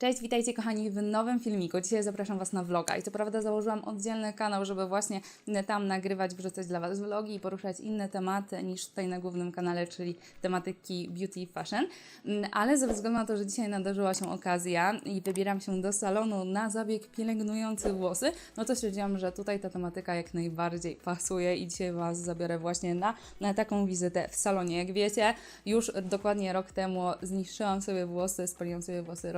Cześć, witajcie kochani w nowym filmiku. Dzisiaj zapraszam Was na vloga i co prawda założyłam oddzielny kanał, żeby właśnie tam nagrywać, wrzucać dla Was vlogi i poruszać inne tematy niż tutaj na głównym kanale, czyli tematyki beauty i fashion, Mm, ale ze względu na to, że dzisiaj nadarzyła się okazja i wybieram się do salonu na zabieg pielęgnujący włosy, no to stwierdziłam, że tutaj ta tematyka jak najbardziej pasuje i dzisiaj Was zabiorę właśnie na, na taką wizytę w salonie. Jak wiecie, już dokładnie rok temu zniszczyłam sobie włosy, spaliłam sobie włosy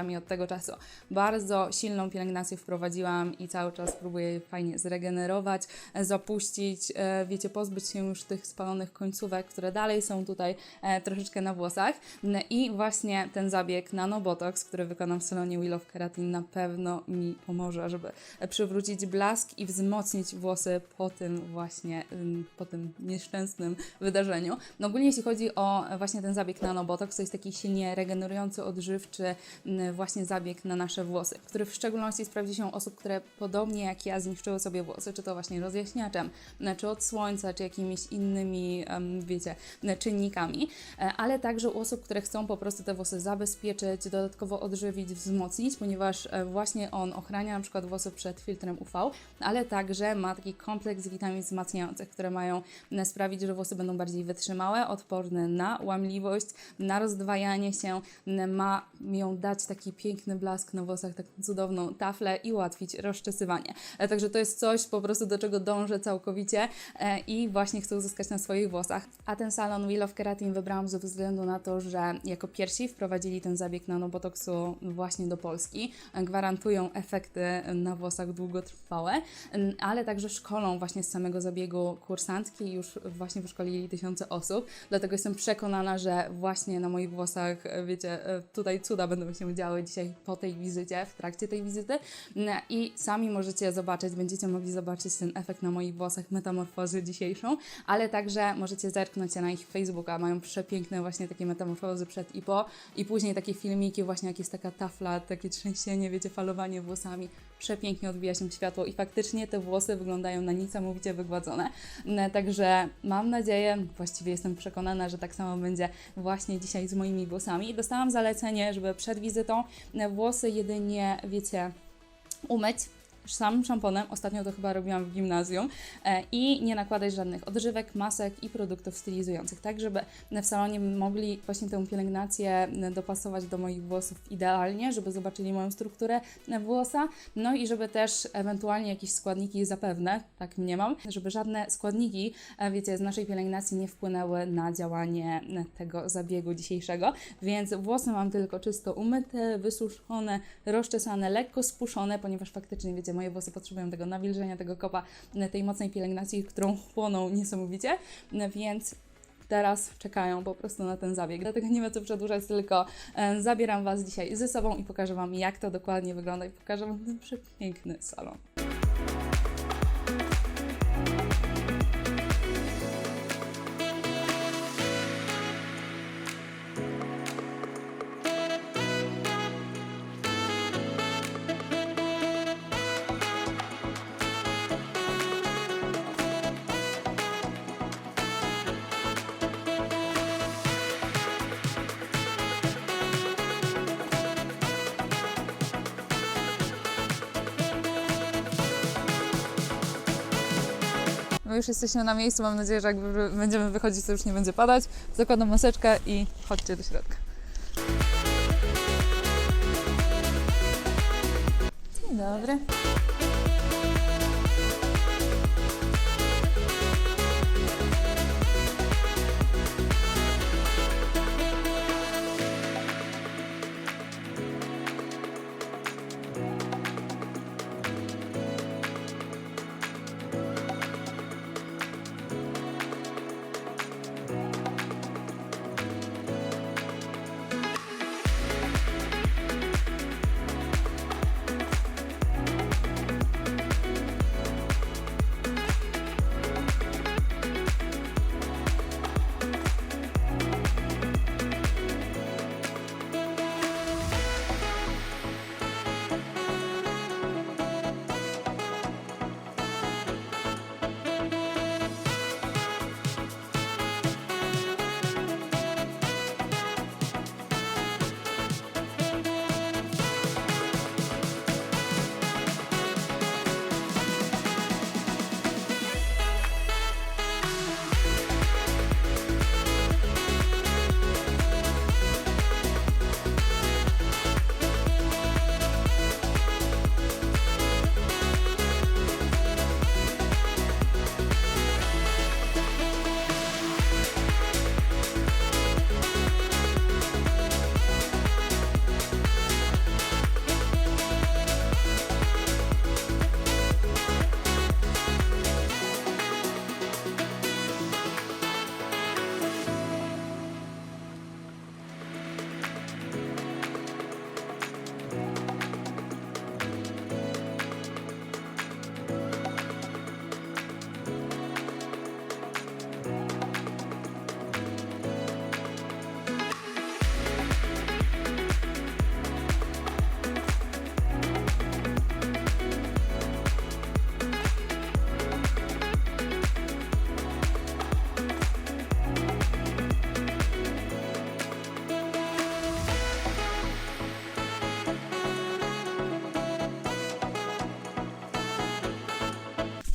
rozjaśniaczami. Od tego czasu bardzo silną pielęgnację wprowadziłam i cały czas próbuję fajnie zregenerować, e, zapuścić, e, wiecie, pozbyć się już tych spalonych końcówek, które dalej są tutaj e, troszeczkę na włosach. I właśnie ten zabieg nanobotox, który wykonam w salonie Wheel of Keratin na pewno mi pomoże, żeby przywrócić blask i wzmocnić włosy po tym właśnie, po tym nieszczęsnym wydarzeniu. No ogólnie jeśli chodzi o właśnie ten zabieg nanobotox, to jest taki silnie regenerujący, odżywczy właśnie zabieg na nasze włosy, który w szczególności sprawdzi się osób, które podobnie jak ja zniszczyły sobie włosy, czy to właśnie rozjaśniaczem, m, czy od słońca, czy jakimiś innymi, wiecie, m, czynnikami, E, ale także u osób, które chcą po prostu te włosy zabezpieczyć, dodatkowo odżywić, wzmocnić, ponieważ e, właśnie on ochrania na przykład włosy przed filtrem UV, ale także ma taki kompleks witamin wzmacniających, które mają sprawić, że włosy będą bardziej wytrzymałe, odporne na łamliwość, na rozdwajanie się, ma ją dać taki piękny blask na włosach, taką cudowną taflę i ułatwić rozczesywanie. E, Także to jest coś po prostu, do czego dążę całkowicie e, i właśnie chcę uzyskać na swoich włosach. A ten salon Wheel of Keratin wybrałam ze względu na to, że jako pierwsi wprowadzili ten zabieg nanobotoksu właśnie do Polski. E, Gwarantują efekty na włosach długotrwałe, ale także szkolą właśnie z samego zabiegu kursantki. Już właśnie wyszkolili tysiące osób, dlatego jestem przekonana, że właśnie na moich włosach, wiecie, tutaj cuda będą się działy dzisiaj po tej wizycie, w trakcie tej wizyty. I sami możecie zobaczyć, będziecie mogli zobaczyć ten efekt na moich włosach, metamorfozy dzisiejszą, ale także możecie zerknąć na ich Facebooka, mają przepiękne właśnie takie metamorfozy przed i po. I później takie filmiki właśnie jak jest taka tafla, takie trzęsienie, wiecie, falowanie włosami, przepięknie odbija się światło i faktycznie te włosy wyglądają na niesamowicie wygładzone. Mm, Także mam nadzieję, właściwie jestem przekonana, że tak samo będzie właśnie dzisiaj z moimi włosami. Dostałam zalecenie, żeby przed wizytą e, włosy jedynie, wiecie, umyć samym szamponem, ostatnio to chyba robiłam w gimnazjum, e, i nie nakładać żadnych odżywek, masek i produktów stylizujących, tak żeby w salonie mogli właśnie tę pielęgnację dopasować do moich włosów idealnie, żeby zobaczyli moją strukturę włosa, no i żeby też ewentualnie jakieś składniki zapewne, tak nie mam, żeby żadne składniki, e, wiecie, z naszej pielęgnacji nie wpłynęły na działanie tego zabiegu dzisiejszego, więc włosy mam tylko czysto umyte, wysuszone, rozczesane, lekko spuszone, ponieważ faktycznie, wiecie, moje włosy potrzebują tego nawilżenia, tego kopa, tej mocnej pielęgnacji, którą chłoną niesamowicie, więc teraz czekają po prostu na ten zabieg. Dlatego nie ma co przedłużać, tylko e, zabieram Was dzisiaj ze sobą i pokażę Wam, jak to dokładnie wygląda i pokażę Wam ten przepiękny salon. Już jesteśmy na miejscu, mam nadzieję, że jak będziemy wychodzić, to już nie będzie padać. Zakładam maseczkę i chodźcie do środka. Dzień dobry.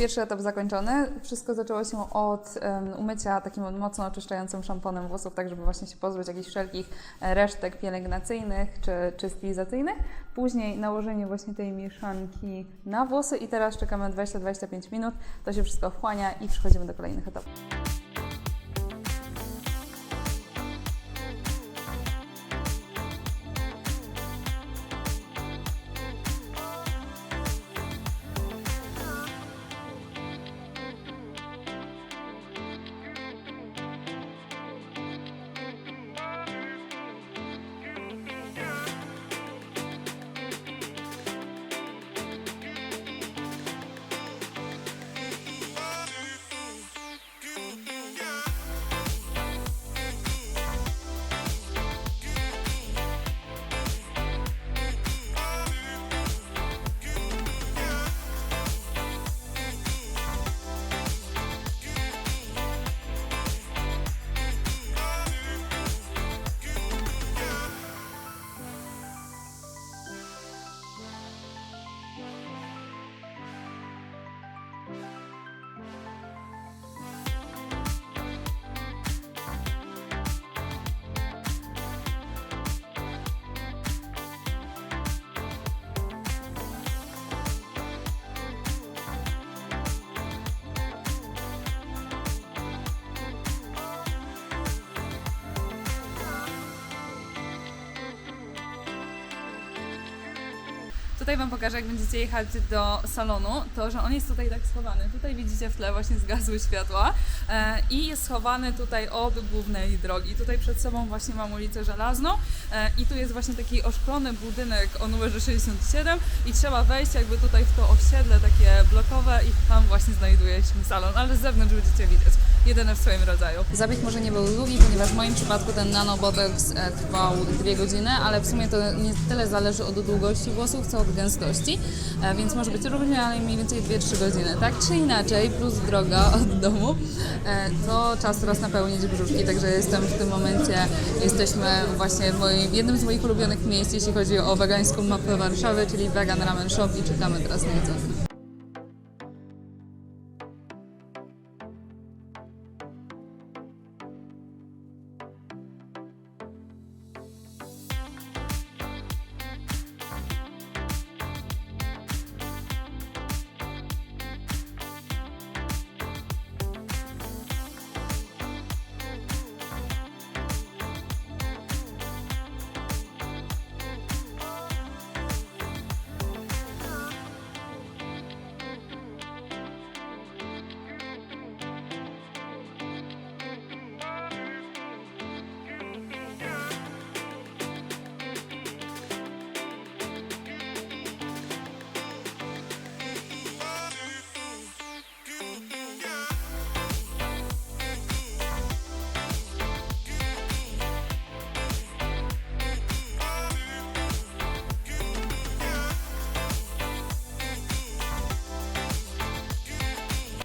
Pierwszy etap zakończony. Wszystko zaczęło się od umycia takim mocno oczyszczającym szamponem włosów, tak żeby właśnie się pozbyć jakichś wszelkich resztek pielęgnacyjnych czy, czy stylizacyjnych. Później nałożenie właśnie tej mieszanki na włosy i teraz czekamy 20-25 minut. To się wszystko wchłania i przechodzimy do kolejnych etapów. Tutaj Wam pokażę, jak będziecie jechać do salonu, to, że on jest tutaj tak schowany. Tutaj widzicie w tle właśnie zgasły światła e, i jest schowany tutaj od głównej drogi. Tutaj przed sobą właśnie mam ulicę Żelazną e, i tu jest właśnie taki oszklony budynek o numerze 67 i trzeba wejść jakby tutaj w to osiedle takie blokowe i tam właśnie znajduje się salon, ale z zewnątrz będziecie widzieć. Jedyny w swoim rodzaju. Zabieg może nie był długi, ponieważ w moim przypadku ten nanobotox e, trwał dwie godziny, ale w sumie to nie tyle zależy od długości włosów, co od gęstości, e, więc może być różnie, ale mniej więcej 2-3 godziny. Tak czy inaczej, plus droga od domu, e, to czas teraz napełnić brzuszki, także jestem w tym momencie, jesteśmy właśnie w, moim, jednym z moich ulubionych miejsc, jeśli chodzi o wegańską mapę Warszawy, czyli Vegan Ramen Shop i czekamy teraz na jedzenie.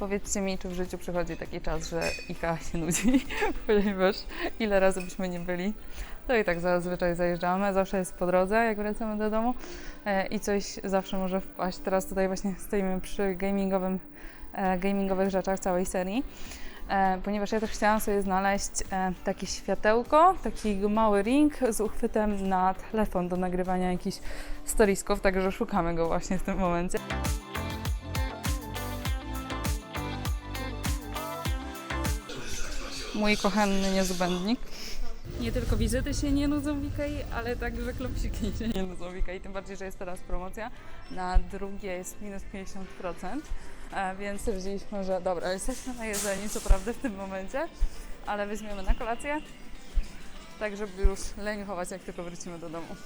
Powiedzcie mi, czy w życiu przychodzi taki czas, że IKA się nudzi, ponieważ ile razy byśmy nie byli, to i tak zazwyczaj zajeżdżamy, zawsze jest po drodze, jak wracamy do domu e, i coś zawsze może wpaść. Teraz tutaj właśnie stoimy przy gamingowym, e, gamingowych rzeczach całej serii, e, ponieważ ja też chciałam sobie znaleźć takie światełko, taki mały ring z uchwytem na telefon do nagrywania jakichś storiesków, także szukamy go właśnie w tym momencie. Mój kochany niezbędnik. Nie tylko wizyty się nie nudzą w ale także klopsiki się nie nudzą w Ikei. Tym bardziej, że jest teraz promocja. Na drugie jest minus 50%. E, więc stwierdziliśmy, że dobra, jesteśmy na jedzeniu, co prawda w tym momencie, ale weźmiemy na kolację, tak żeby już leniuchować, jak tylko wrócimy do domu.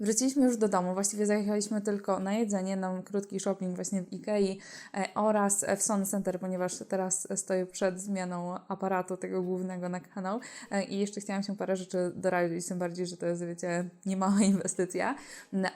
Wróciliśmy już do domu, właściwie zajechaliśmy tylko na jedzenie, na krótki shopping właśnie w Ikei e, oraz w Sun Center, ponieważ teraz stoję przed zmianą aparatu tego głównego na kanał. E, i jeszcze chciałam się parę rzeczy doradzić, tym bardziej, że to jest, wiecie, niemała inwestycja,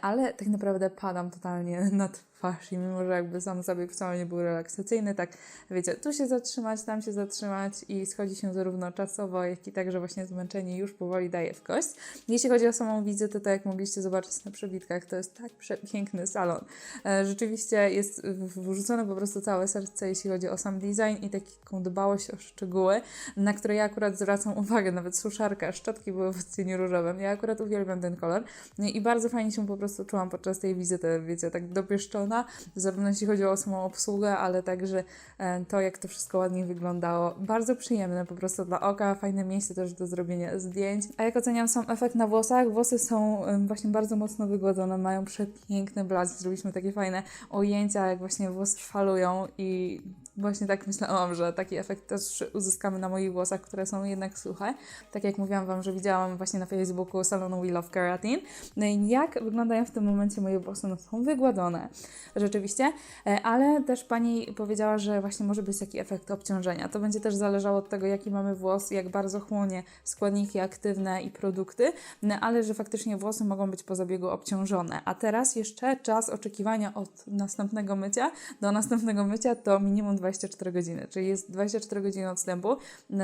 ale tak naprawdę padam totalnie nad kwashi, mimo że jakby sam zabieg wcale nie był relaksacyjny, tak wiecie, tu się zatrzymać, tam się zatrzymać i schodzi się zarówno czasowo, jak i także właśnie zmęczenie już powoli daje w kość. Jeśli chodzi o samą wizytę, to jak mogliście zobaczyć na przebitkach, to jest tak przepiękny salon. E, Rzeczywiście jest wrzucone po prostu całe serce, jeśli chodzi o sam design i taką dbałość o szczegóły, na które ja akurat zwracam uwagę, nawet suszarka, szczotki były w odcieniu różowym. Ja akurat uwielbiam ten kolor No i bardzo fajnie się po prostu czułam podczas tej wizyty, wiecie, tak dopieszczona, zarówno jeśli chodzi o samą obsługę, ale także e, to, jak to wszystko ładnie wyglądało. Bardzo przyjemne po prostu dla oka, fajne miejsce też do zrobienia zdjęć. A jak oceniam sam efekt na włosach, włosy są właśnie bardzo mocno wygładzone, mają przepiękny blask, zrobiliśmy takie fajne ujęcia, jak właśnie włosy falują i właśnie tak myślałam, że taki efekt też uzyskamy na moich włosach, które są jednak suche. Tak jak mówiłam Wam, że widziałam właśnie na Facebooku salonu We Love Keratin. No i jak wyglądają w tym momencie moje włosy? No są wygładzone, rzeczywiście, E, ale też Pani powiedziała, że właśnie może być taki efekt obciążenia. To będzie też zależało od tego, jaki mamy włos, jak bardzo chłonie składniki aktywne i produkty, no, ale że faktycznie włosy mogą być po zabiegu obciążone. A teraz jeszcze czas oczekiwania od następnego mycia do następnego mycia to minimum 24 godziny, czyli jest 24 godziny odstępu.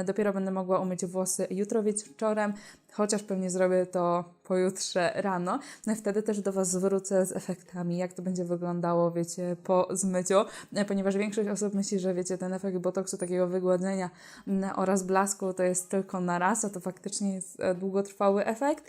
Dopiero będę mogła umyć włosy jutro wieczorem, chociaż pewnie zrobię to pojutrze rano. No i wtedy też do Was zwrócę z efektami, jak to będzie wyglądało, wiecie, po zmyciu, E, ponieważ większość osób myśli, że wiecie, ten efekt botoksu, takiego wygładzenia oraz blasku to jest tylko na raz, a to faktycznie jest e, długotrwały efekt.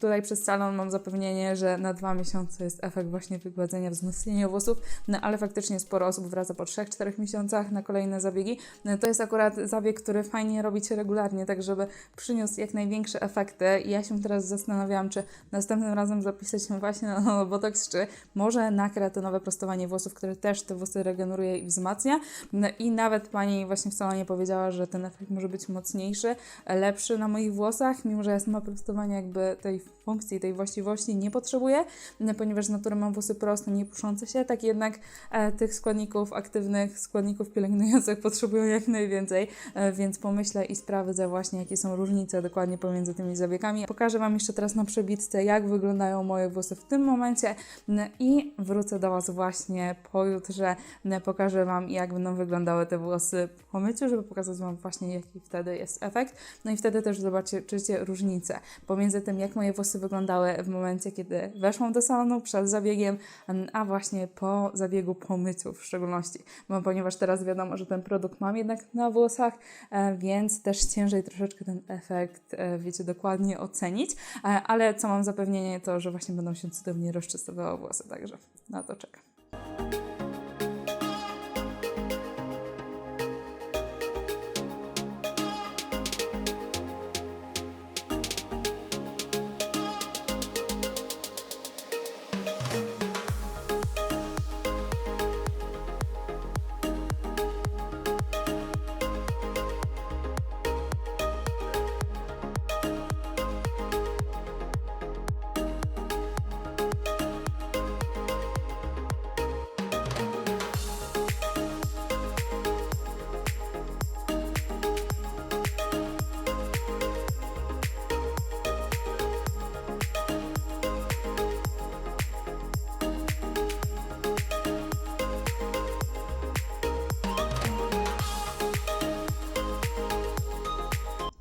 Tutaj przez salon mam zapewnienie, że na dwa miesiące jest efekt właśnie wygładzenia, wzmocnienia włosów, no ale faktycznie sporo osób wraca po 3-4 miesiącach na kolejne zabiegi. To jest akurat zabieg, który fajnie robić regularnie, tak żeby przyniósł jak największe efekty. I ja się teraz zastanawiałam, czy następnym razem zapisać się właśnie na Botox, czy może na kreatynowe prostowanie włosów, które też te włosy regeneruje i wzmacnia. No i nawet pani właśnie w salonie powiedziała, że ten efekt może być mocniejszy, lepszy na moich włosach, mimo że ja sama prostowania jakby tej funkcji, tej właściwości nie potrzebuję, no, ponieważ z natury mam włosy proste, nie puszące się, tak jednak e, tych składników aktywnych, składników pielęgnujących potrzebują jak najwięcej, e, więc pomyślę i sprawdzę właśnie, jakie są różnice dokładnie pomiędzy tymi zabiegami. Pokażę Wam jeszcze teraz na przebitce, jak wyglądają moje włosy w tym momencie i wrócę do Was właśnie pojutrze, pokażę Wam, jak będą wyglądały te włosy po myciu, żeby pokazać Wam właśnie, jaki wtedy jest efekt. No i wtedy też zobaczycie różnicę pomiędzy tym, jak moje włosy wyglądały w momencie, kiedy weszłam do salonu przed zabiegiem, em, a właśnie po zabiegu, po myciu w szczególności. Bo ponieważ teraz wiadomo, że ten produkt mam jednak na włosach, e, więc też ciężej troszeczkę ten efekt, e, wiecie, dokładnie ocenić. E, ale co mam zapewnienie, to że właśnie będą się cudownie rozczystowały włosy, także na to czekam.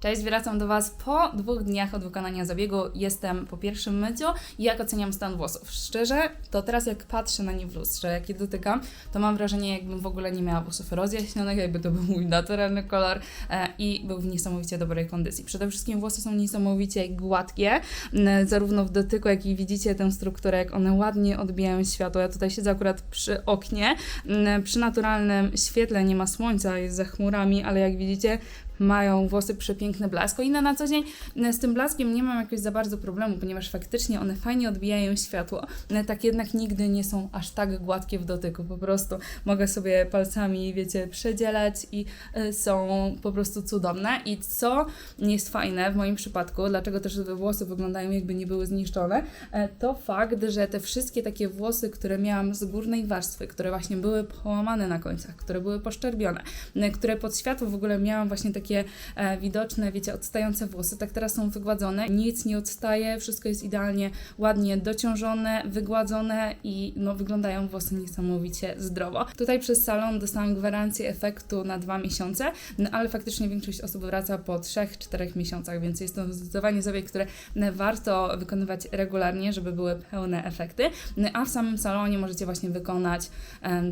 Cześć, wracam do Was po dwóch dniach od wykonania zabiegu. Jestem po pierwszym myciu i jak oceniam stan włosów. Szczerze, to teraz jak patrzę na nie w lustrze, jak je dotykam, to mam wrażenie, jakbym w ogóle nie miała włosów rozjaśnionych, jakby to był mój naturalny kolor e, i był w niesamowicie dobrej kondycji. Przede wszystkim włosy są niesamowicie gładkie, m, zarówno w dotyku, jak i widzicie tę strukturę, jak one ładnie odbijają światło. Ja tutaj siedzę akurat przy oknie, m, przy naturalnym świetle, nie ma słońca, jest za chmurami, ale jak widzicie, mają włosy przepiękny blask. O ile na co dzień e, z tym blaskiem nie mam jakoś za bardzo problemu, ponieważ faktycznie one fajnie odbijają światło, ale tak jednak nigdy nie są aż tak gładkie w dotyku. Po prostu mogę sobie palcami, wiecie, przedzielać i e, są po prostu cudowne. I co jest fajne w moim przypadku, dlaczego też te włosy wyglądają jakby nie były zniszczone, e, to fakt, że te wszystkie takie włosy, które miałam z górnej warstwy, które właśnie były połamane na końcach, które były poszczerbione, e, które pod światło w ogóle miałam właśnie takie takie e, widoczne, wiecie, odstające włosy, tak teraz są wygładzone, nic nie odstaje, wszystko jest idealnie, ładnie dociążone, wygładzone i no, wyglądają włosy niesamowicie zdrowo. Tutaj przez salon dostałam gwarancję efektu na dwa miesiące, no, ale faktycznie większość osób wraca po 3-4 miesiącach, więc jest to zdecydowanie zabieg, który e, warto wykonywać regularnie, żeby były pełne efekty. No, A w samym salonie możecie właśnie wykonać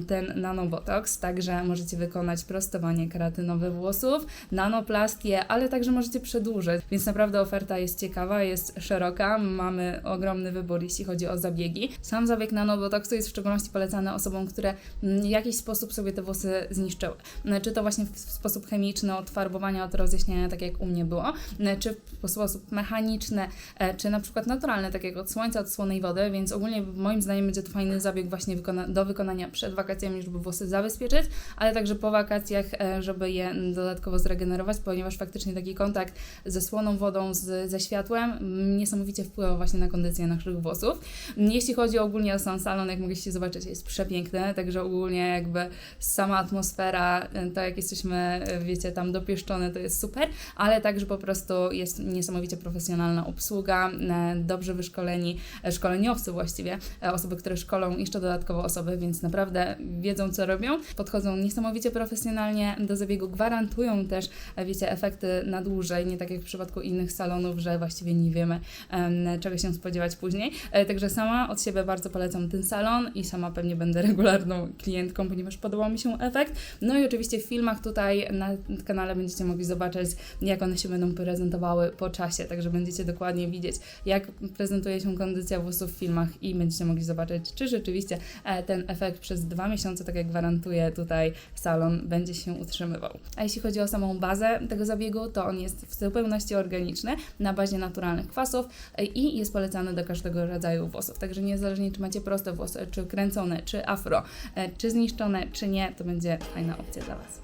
ten nanobotox, także możecie wykonać prostowanie keratynowe włosów, nanoplastię, ale także możecie przedłużyć, więc naprawdę oferta jest ciekawa, jest szeroka, mamy ogromny wybór, jeśli chodzi o zabiegi. Sam zabieg nanobotoksu jest w szczególności polecany osobom, które w jakiś sposób sobie te włosy zniszczyły. Czy to właśnie w sposób chemiczny, od farbowania, od rozjaśniania, tak jak u mnie było, czy w sposób mechaniczny, e, czy na przykład naturalny, tak jak od słońca, od słonej wody, więc ogólnie moim zdaniem będzie to fajny zabieg właśnie do wykonania przed wakacjami, żeby włosy zabezpieczyć, ale także po wakacjach, e, żeby je dodatkowo zregenerować, ponieważ faktycznie taki kontakt ze słoną wodą, z, ze światłem niesamowicie wpływa właśnie na kondycję naszych włosów. Jeśli chodzi ogólnie o sam salon, jak mogliście zobaczyć, jest przepiękny, także ogólnie jakby sama atmosfera, e, to jak jesteśmy, e, wiecie, tam dopieszczone, to jest super, ale także po prostu jest niesamowicie profesjonalna obsługa, e, dobrze wyszkoleni szkoleniowcy właściwie, osoby, które szkolą jeszcze dodatkowo osoby, więc naprawdę wiedzą, co robią, podchodzą niesamowicie profesjonalnie do zabiegu, gwarantują też, wiecie, efekty na dłużej, nie tak jak w przypadku innych salonów, że właściwie nie wiemy, em, czego się spodziewać później. E, Także sama od siebie bardzo polecam ten salon i sama pewnie będę regularną klientką, ponieważ podobał mi się efekt. No i oczywiście w filmach tutaj na kanale będziecie mogli zobaczyć, jak one się będą prezentowały po czasie, także będziecie dokładnie widzieć, jak prezentuje się kondycja włosów w filmach i będziecie mogli zobaczyć, czy rzeczywiście e, ten efekt przez dwa miesiące, tak jak gwarantuje tutaj salon, będzie się utrzymywał. A jeśli chodzi o samą bazę tego zabiegu, to on jest w zupełności organiczny, na bazie naturalnych kwasów e, i jest polecany do każdego rodzaju włosów. Także niezależnie czy macie proste włosy, czy kręcone, czy afro, e, czy zniszczone, czy nie, to będzie fajna opcja dla Was.